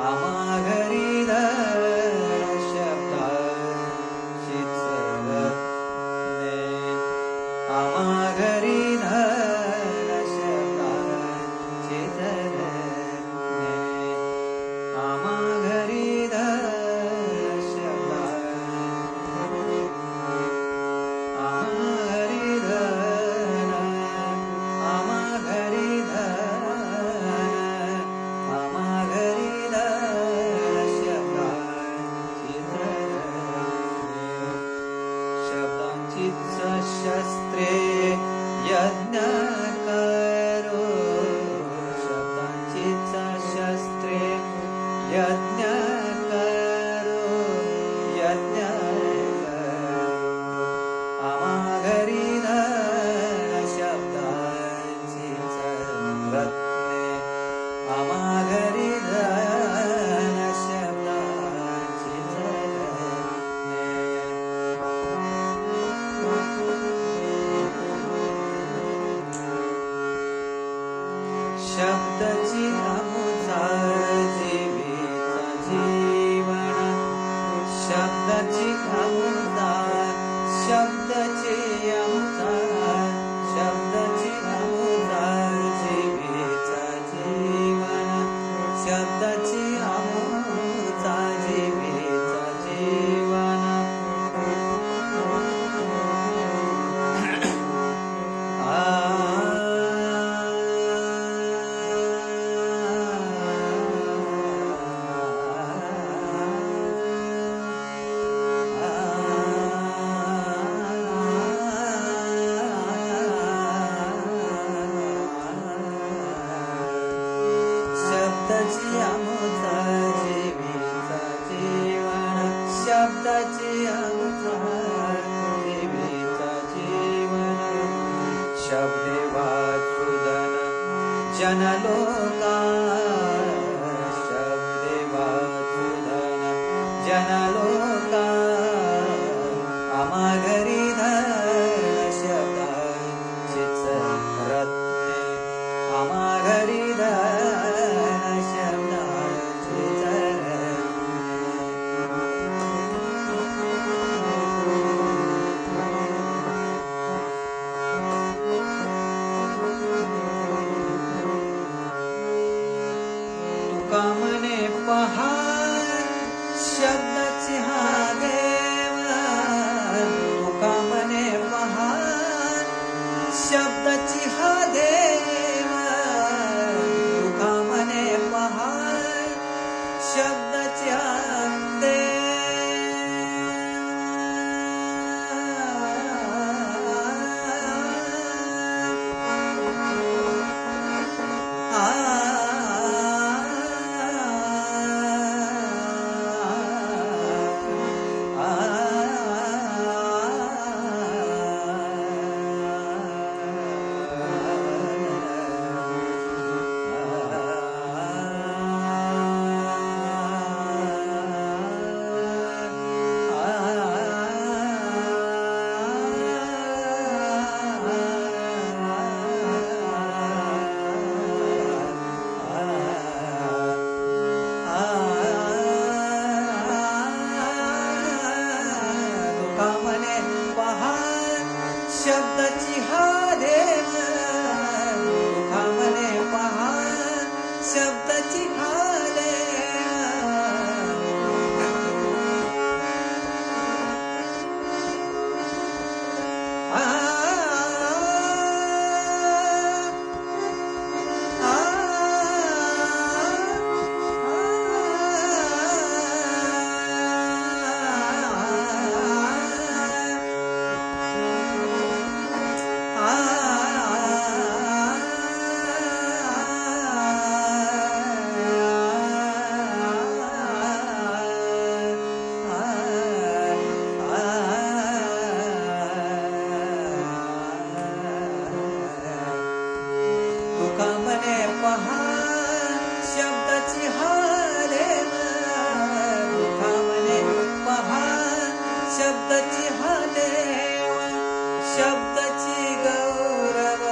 I'm a. cantar. জানালো कमने पहाड़ शब्द बहार शब्दची हदेव शब्दची गौरव